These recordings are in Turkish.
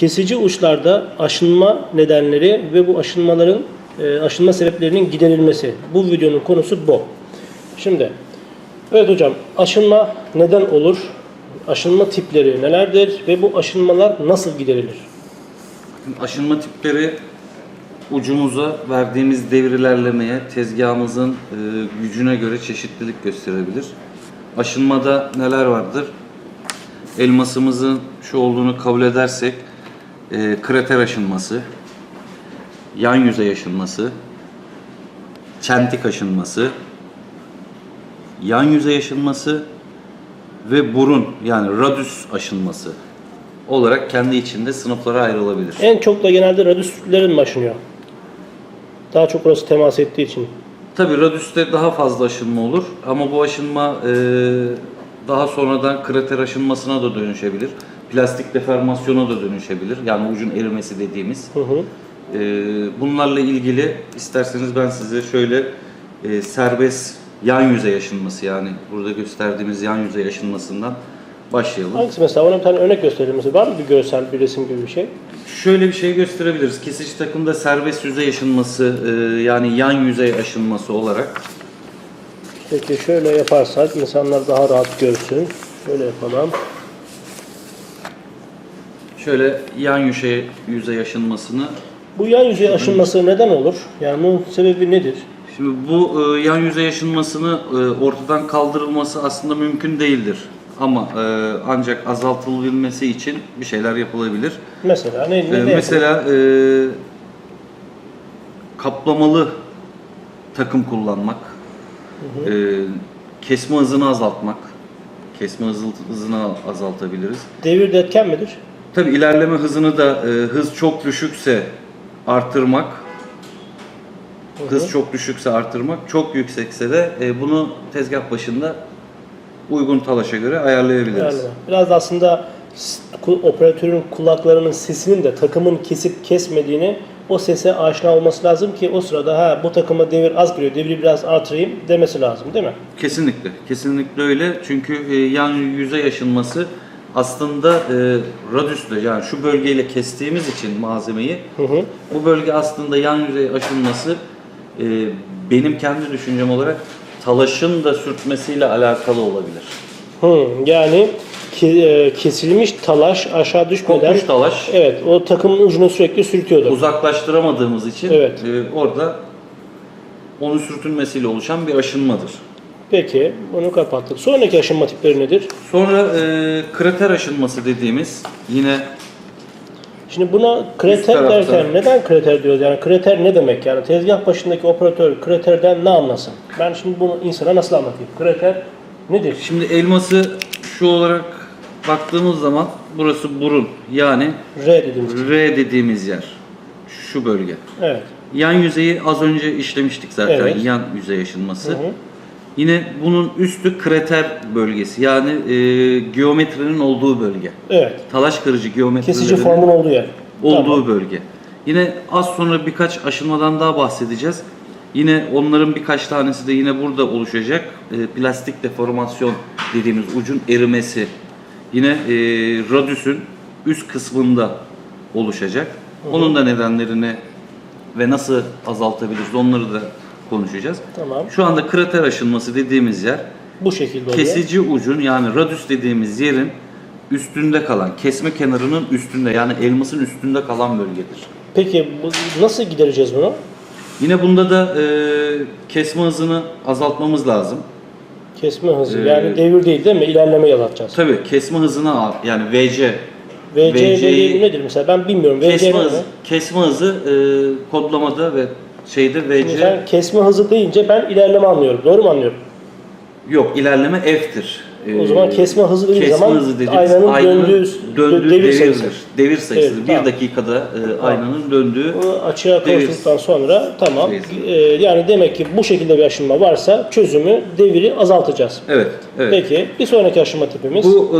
kesici uçlarda aşınma nedenleri ve bu aşınmaların e, aşınma sebeplerinin giderilmesi. Bu videonun konusu bu. Şimdi evet hocam aşınma neden olur? Aşınma tipleri nelerdir ve bu aşınmalar nasıl giderilir? Aşınma tipleri ucumuza verdiğimiz devir ilerlemeye, tezgahımızın e, gücüne göre çeşitlilik gösterebilir. Aşınmada neler vardır? Elmasımızın şu olduğunu kabul edersek e, krater aşınması, yan yüzey aşınması, çentik aşınması, yan yüzey aşınması ve burun yani radüs aşınması olarak kendi içinde sınıflara ayrılabilir. En çok da genelde radüslerin mi aşınıyor? Daha çok orası temas ettiği için. Tabii radüste daha fazla aşınma olur ama bu aşınma e, daha sonradan krater aşınmasına da dönüşebilir. Plastik deformasyona da dönüşebilir. Yani ucun erimesi dediğimiz. Hı hı. E, bunlarla ilgili isterseniz ben size şöyle e, serbest yan yüzey aşınması yani burada gösterdiğimiz yan yüzey aşınmasından başlayalım. Hangisi mesela? Bana bir tane örnek gösterelim. Mesela var mı bir görsel, bir resim gibi bir şey? Şöyle bir şey gösterebiliriz. Kesici takımda serbest yüzey aşınması e, yani yan yüzey aşınması olarak Peki şöyle yaparsak insanlar daha rahat görsün. Şöyle yapalım. Şöyle yan yüzey, yüzey aşınmasını Bu yan yüzey aşınması neden olur? Yani bunun sebebi nedir? Şimdi bu e, yan yüzey aşınmasını e, ortadan kaldırılması aslında mümkün değildir. Ama e, ancak azaltılabilmesi için bir şeyler yapılabilir. Mesela ne, ne, E, ne yapılır? mesela e, kaplamalı takım kullanmak, e, kesme hızını azaltmak, kesme hızı, hızını azaltabiliriz. Devir de etken midir? Tabi ilerleme hızını da e, hız çok düşükse artırmak, hız çok düşükse artırmak, çok yüksekse de e, bunu tezgah başında uygun talaşa göre ayarlayabiliriz. Yani biraz da aslında operatörün kulaklarının sesinin de takımın kesip kesmediğini o sese aşina olması lazım ki o sırada ha bu takıma devir az giriyor, devri biraz artırayım demesi lazım değil mi? Kesinlikle, kesinlikle öyle. Çünkü e, yan yüzey aşınması aslında e, radüsle yani şu bölgeyle kestiğimiz için malzemeyi Hı hı. bu bölge aslında yan yüzey aşınması e, benim kendi düşüncem olarak talaşın da sürtmesiyle alakalı olabilir. Hı, yani e, kesilmiş talaş aşağı düşmeden Kopmuş talaş evet o takımın ucunu sürekli sürtüyordu. uzaklaştıramadığımız için Evet. e, orada onun sürtünmesiyle oluşan bir aşınmadır. Peki bunu kapattık. Sonraki aşınma tipleri nedir? Sonra e, krater aşınması dediğimiz yine Şimdi buna Üst krater tarafta. derken neden krater diyoruz? Yani krater ne demek? Yani tezgah başındaki operatör kraterden ne anlasın? Ben şimdi bunu insana nasıl anlatayım? Krater nedir? şimdi elması şu olarak baktığımız zaman burası burun yani R dediğimiz. R dediğimiz yer. Şu bölge. Evet. Yan yüzeyi az önce işlemiştik zaten. Evet. Yan yüzey aşınması. Hı hı. Yine bunun üstü krater bölgesi. Yani e, geometrinin olduğu bölge. Evet. Talaş kırıcı geometrilerinin Kesici formun olduğu yer. olduğu Tamam. bölge. Yine az sonra birkaç aşınmadan daha bahsedeceğiz. Yine onların birkaç tanesi de yine burada oluşacak. E, plastik deformasyon dediğimiz ucun erimesi. Yine e, radüsün üst kısmında oluşacak. Onun da nedenlerini ve nasıl azaltabiliriz onları da konuşacağız. Tamam. Şu anda krater aşınması dediğimiz yer Bu şekilde oluyor. kesici ucun yani radüs dediğimiz yerin üstünde kalan, kesme kenarının üstünde yani elmasın üstünde kalan bölgedir. Peki bu, nasıl gidereceğiz bunu? Yine bunda da e, kesme hızını azaltmamız lazım. Kesme hızı. Ee, yani devir değil değil mi? İlerleme yaratacağız. Tabii kesme hızını al- yani VC VC VC 'yi nedir mesela? Ben bilmiyorum. VC kesme ne? hızı, kesme hızı e, kodlamada ve şeyde Şimdi VC sen kesme hızı deyince ben ilerleme anlıyorum. Doğru mu anlıyorum? yok ilerleme F'tir. O zaman kesme hızı dediğimiz kesme zaman hızı dediğimiz aynanın döndüğü- döndüğü devir devirdir. sayısı. Devir sayısıdır. Evet, bir tamam. dakikada e, aynanın döndüğü Bunu açığa Devir. sonra tamam. Ee, yani demek ki bu şekilde bir aşınma varsa çözümü deviri azaltacağız. Evet, evet. Peki bir sonraki aşınma tipimiz Bu e,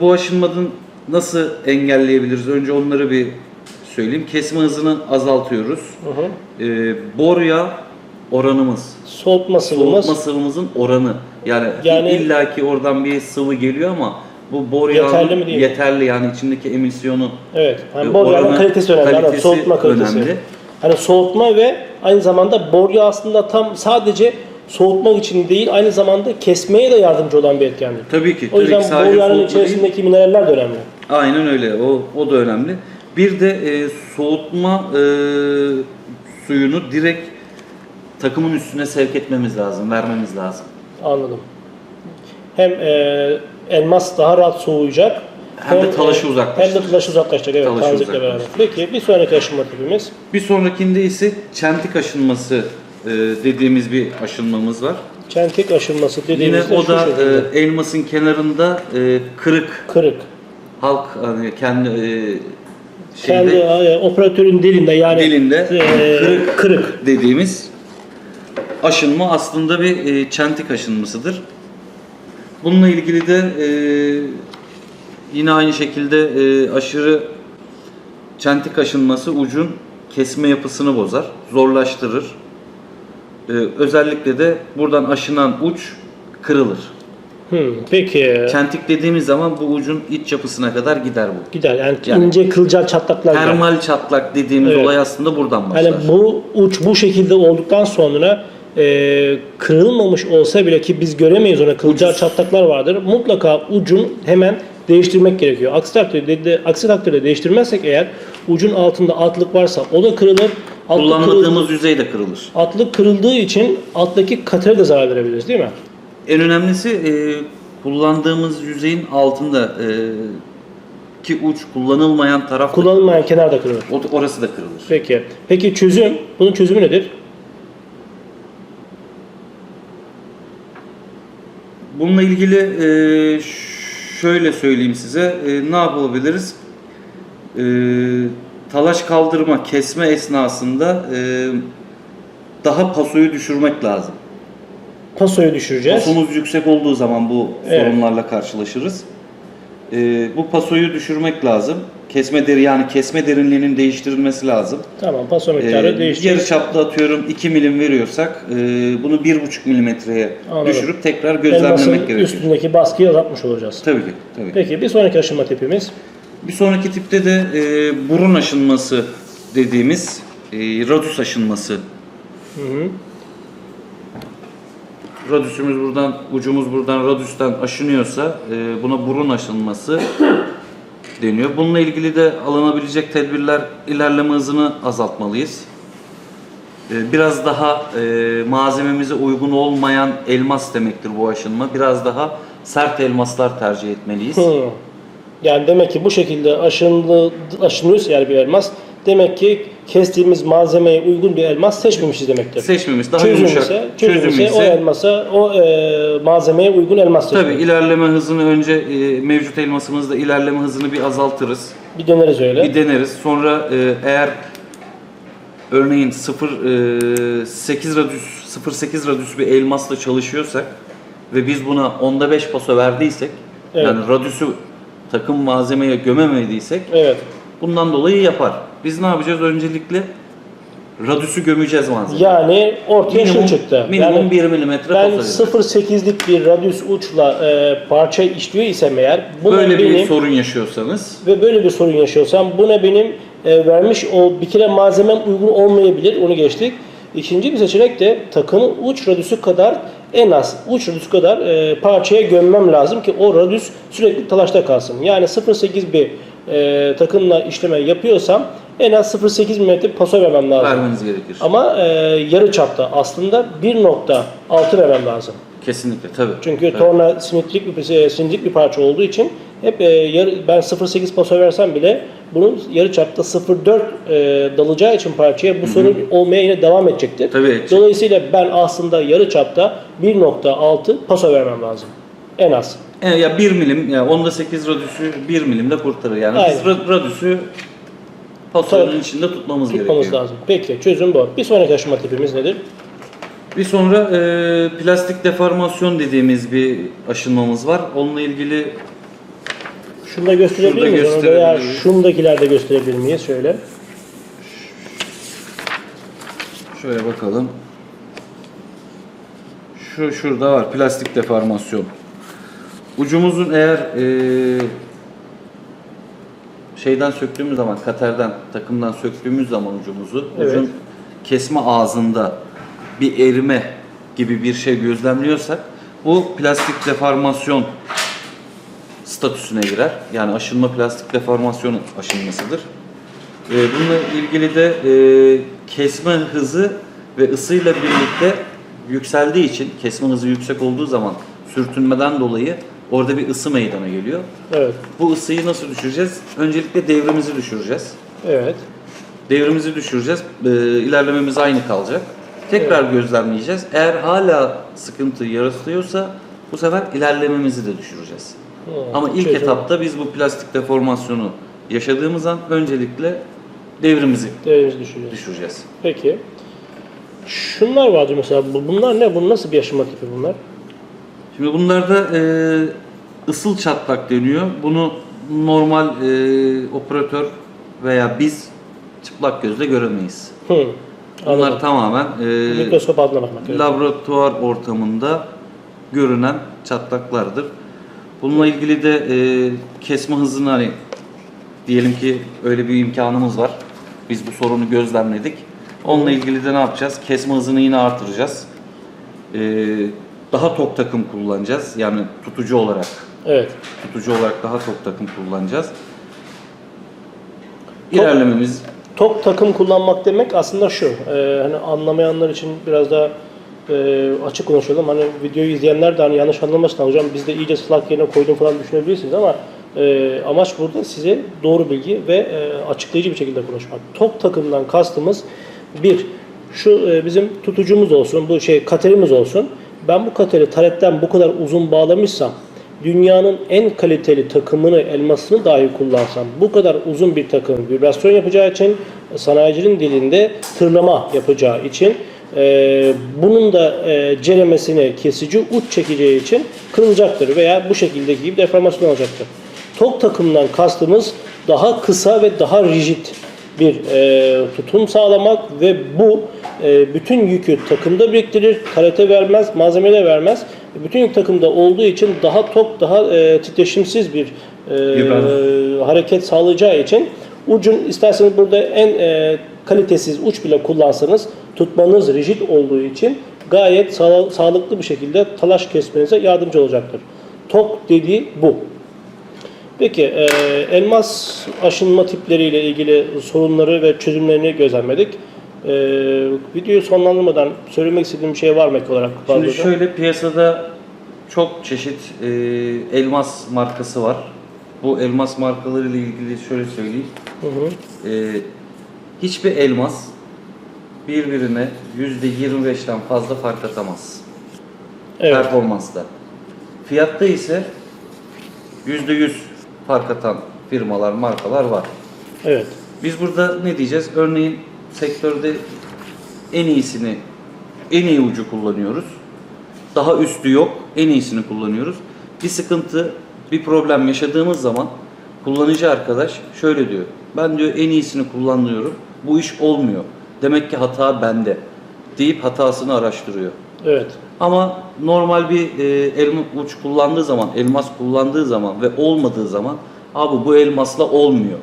bu aşınmanın nasıl engelleyebiliriz? Önce onları bir söyleyeyim. Kesme hızını azaltıyoruz. Hı hı. E, boruya oranımız, soğutma sıvımız soğutma sıvımızın oranı. Yani, Yani- illaki oradan bir sıvı geliyor ama bu bor Yeterli mi değil mi? yeterli yani içindeki emisyonu Evet. Hani E, bor yağının oranı- kalitesi önemli. mı? kalitesi soğutma kalitesi. önemli. Hani soğutma ve aynı zamanda bor yağı aslında tam sadece soğutmak için değil aynı zamanda kesmeye de yardımcı olan bir etkendir. tabii ki O tabii yüzden ki sadece bor yağının soğutma değil, içerisindeki mineraller de önemli. Aynen öyle. O, o da önemli. Bir de e, soğutma e, suyunu direkt takımın üstüne sevk etmemiz lazım, vermemiz lazım. Anladım. Hem e, elmas daha rahat soğuyacak. Hem de talaşı e, Hem uzaklaştıracak. de talaşı uzaklaşacak. Evet, Talaşı tanzikle beraber. Peki bir sonraki aşama tipimiz. Bir sonrakinde ise çentik aşınması e, dediğimiz bir aşınmamız var. Çentik aşınması Yine dediğimizde o da e, elmasın kenarında e, kırık kırık. halk hani kendi e, Kendi şeyde e, operatörün dilinde yani Dilinde e, kırık. kırık. dediğimiz aşınma aslında bir e, çentik aşınmasıdır. Bununla ilgili de e, yine aynı şekilde e, aşırı çentik aşınması ucun kesme yapısını bozar, zorlaştırır. E, özellikle de buradan aşınan uç kırılır. Hmm, peki. Çentik dediğimiz zaman bu ucun iç yapısına kadar gider bu. Gider yani, Yani- ince kılcal çatlaklar. Termal çatlak dediğimiz Evet. olay aslında buradan başlar. Yani bu uç bu şekilde olduktan sonra e, kırılmamış olsa bile ki biz göremeyiz ona kılcal çatlaklar vardır. Mutlaka ucun hemen değiştirmek gerekiyor. Aksi takdirde, de, aksi takdirde değiştirmezsek eğer ucun altında altlık varsa o da kırılır. Kullanmadığımız yüzey de kırılır. altlık kırıldığı için alttaki katere de zarar verebiliriz değil mi? En önemlisi e, kullandığımız yüzeyin altında e, ki uç kullanılmayan taraf da- Kullanılmayan kenar da kırılır. o- orası da kırılır. Peki. Peki çözüm? Bunun çözümü nedir? Bununla ilgili e, şöyle söyleyeyim size e, ne yapabiliriz? E, talaş kaldırma, kesme esnasında e, daha pasoyu düşürmek lazım. Pasoyu düşüreceğiz. Pasomuz yüksek olduğu zaman bu Evet. sorunlarla karşılaşırız. Ee, bu pasoyu düşürmek lazım. Kesme deri yani kesme derinliğinin değiştirilmesi lazım. Tamam paso Ee, miktarı değişti. yarı çapta atıyorum 2 milim veriyorsak e, bunu 1,5 milimetreye Anladım. düşürüp tekrar Elmasın gözlemlemek gerekiyor. üstündeki baskıyı azaltmış olacağız. Tabii ki. Tabii. ki. Peki bir sonraki aşama tipimiz. Bir sonraki tipte de e, burun aşınması dediğimiz e, radüs aşınması. Hı hı. Radüsümüz buradan, ucumuz buradan radüsten aşınıyorsa e, buna burun aşınması deniyor. Bununla ilgili de alınabilecek tedbirler ilerleme hızını azaltmalıyız. E, biraz daha e, malzememize uygun olmayan elmas demektir bu aşınma. Biraz daha sert elmaslar tercih etmeliyiz. Hı. Yani demek ki bu şekilde aşındı, aşınıyorsa yani bir elmas demek ki kestiğimiz malzemeye uygun bir elmas seçmemişiz demektir. Seçmemiz daha çözüm yumuşak. ise, çözüm Çözüm ise o elmasa, o e, malzemeye uygun elmas tabii seçmeliyiz. ilerleme hızını önce e, mevcut elmasımızda ilerleme hızını bir azaltırız. Bir döneriz öyle. Bir deneriz. Sonra e, eğer örneğin 0 e, 8 radius 0.8 radius bir elmasla çalışıyorsak ve biz buna onda 5 paso verdiysek Evet. yani radius'u takım malzemeye gömemediysek Evet. bundan dolayı yapar. Biz ne yapacağız? Öncelikle radius'u gömeceğiz malzemeye. Yani ortaya şu çıktı. minimum yani 1 milimetre ben paso. 0.8'lik bir radyus uçla e, parça işliyor isem eğer buna Böyle benim bir sorun yaşıyorsanız ve böyle bir sorun yaşıyorsam buna benim e, vermiş o bir kere malzemem uygun olmayabilir onu geçtik. İkinci bir seçenek de takımın uç radüsü kadar en az uç radüsü kadar e, parçaya gömmem lazım ki o radüs sürekli talaşta kalsın. Yani 0.8 bir e, takımla işleme yapıyorsam en az 0.8 mm paso vermem lazım. vermeniz gerekir. Ama e, yarı çapta aslında 1.6 vermem lazım. Kesinlikle tabii. Çünkü Evet. torna simetrik bir e, simetrik bir parça olduğu için hep e, yarı, ben 0.8 paso versem bile bunun yarı çapta 0.4 e, dalacağı için parçaya bu sorun olmaya yine devam edecektir. Tabii edecek. Dolayısıyla ben aslında yarı çapta 1.6 paso vermem lazım. En az. E, ya 1 milim, ya onda 8 radüsü 1 milimde kurtarır. Yani Aynen. ra- radüsü Tabii. içinde tutmamız, Tutmamız gerekiyor. lazım. Peki çözüm bu. Bir sonraki aşama tipimiz nedir? Bir sonra e, plastik deformasyon dediğimiz bir aşınmamız var. Onunla ilgili Şunu da gösterebilir Şurada miyiz? Onu veya gösterebiliriz. şundakilerde gösterebilir miyiz? Şöyle. şöyle bakalım. Şu şurada var plastik deformasyon. Ucumuzun eğer eee, şeyden söktüğümüz zaman, katerden, takımdan söktüğümüz zaman ucumuzu, Evet. ucun kesme ağzında bir erime gibi bir şey gözlemliyorsak bu plastik deformasyon statüsüne girer. Yani aşınma plastik deformasyon aşınmasıdır. Ee, bununla ilgili de e, kesme hızı ve ısıyla birlikte yükseldiği için kesme hızı yüksek olduğu zaman sürtünmeden dolayı orada bir ısı meydana geliyor. Evet. Bu ısıyı nasıl düşüreceğiz? Öncelikle devrimizi düşüreceğiz. Evet. Devrimizi düşüreceğiz. Ee, ilerlememiz aynı kalacak. Tekrar gözlemleyeceğiz. Eğer hala sıkıntı yaratıyorsa bu sefer ilerlememizi de düşüreceğiz. Hı, Ama ilk çözüm. etapta biz bu plastik deformasyonu yaşadığımız an öncelikle devrimizi düşürüyoruz. düşüreceğiz. Peki. Şunlar vardı mesela. Bu- Bunlar ne? Bu nasıl bir aşınma tipi bunlar? Şimdi bunlarda e, ısıl çatlak deniyor. Bunu normal e, operatör veya biz çıplak gözle göremeyiz. Hı. Bunlar tamamen e, Mikroskop altına bakmak laboratuvar ortamında görünen çatlaklardır. Bununla ilgili de e, kesme hızını hani diyelim ki öyle bir imkanımız var. Biz bu sorunu gözlemledik. Onunla ilgili de ne yapacağız? Kesme hızını yine artıracağız. E, daha tok takım kullanacağız. Yani tutucu olarak Evet. tutucu olarak daha tok takım kullanacağız. İlerlememiz Tok takım kullanmak demek aslında şu. e, hani anlamayanlar için biraz daha e, açık konuşalım. Hani videoyu izleyenler de hani yanlış anlamasın. Hocam biz de iyice slak yerine koydum falan düşünebilirsiniz ama e, amaç burada size doğru bilgi ve e, açıklayıcı bir şekilde konuşmak. Tok takımdan kastımız bir şu e, bizim tutucumuz olsun, bu şey katerimiz olsun. Ben bu kateri taretten bu kadar uzun bağlamışsam dünyanın en kaliteli takımını, elmasını dahi kullansam bu kadar uzun bir takım vibrasyon yapacağı için sanayicinin dilinde tırlama yapacağı için e, bunun da e, ceremesini kesici uç çekeceği için kırılacaktır veya bu şekildeki gibi deformasyon olacaktır. Tok takımdan kastımız daha kısa ve daha rigid bir e, tutum sağlamak ve bu e, bütün yükü takımda biriktirir, karate vermez, malzeme de vermez. Bütün yük takımda olduğu için daha tok, daha e, titreşimsiz bir e, hareket sağlayacağı için ucun isterseniz burada en e, kalitesiz uç bile kullansanız tutmanız rigid olduğu için gayet sağ- sağlıklı bir şekilde talaş kesmenize yardımcı olacaktır. Tok dediği bu. Peki, e, elmas aşınma tipleriyle ilgili sorunları ve çözümlerini gözlemledik. E, videoyu sonlandırmadan söylemek istediğim bir şey var mı ek olarak? Şimdi şöyle piyasada çok çeşit e, elmas markası var. Bu elmas markaları ile ilgili şöyle söyleyeyim. Hı hı. E, hiçbir elmas birbirine %25'ten fazla fark atamaz. Evet. Performansta. Fiyatta ise %100 fark atan firmalar, markalar var. Evet. Biz burada ne diyeceğiz? Örneğin sektörde en iyisini, en iyi ucu kullanıyoruz. Daha üstü yok, en iyisini kullanıyoruz. Bir sıkıntı, bir problem yaşadığımız zaman kullanıcı arkadaş şöyle diyor. Ben diyor en iyisini kullanıyorum. Bu iş olmuyor. Demek ki hata bende. Deyip hatasını araştırıyor. Evet. Ama normal bir e, elma uç kullandığı zaman, elmas kullandığı zaman ve olmadığı zaman abi bu elmasla olmuyor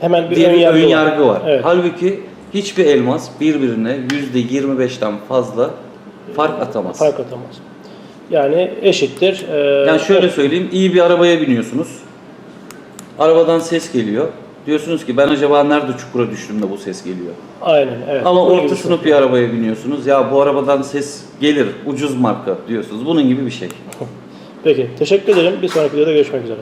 Hemen bir diye ön yargı ön yargı var. Evet. Halbuki hiçbir elmas birbirine %25'ten fazla fark atamaz. Fark atamaz. Yani eşittir. e, Yani şöyle söyleyeyim, iyi bir arabaya biniyorsunuz. Arabadan ses geliyor. Diyorsunuz ki ben acaba nerede çukura düştüm de bu ses geliyor. Aynen evet. Ama Bunun orta bir sınıf şey. bir arabaya biniyorsunuz. Ya bu arabadan ses gelir, ucuz marka diyorsunuz. Bunun gibi bir şey. Peki teşekkür ederim. Bir sonraki videoda görüşmek üzere.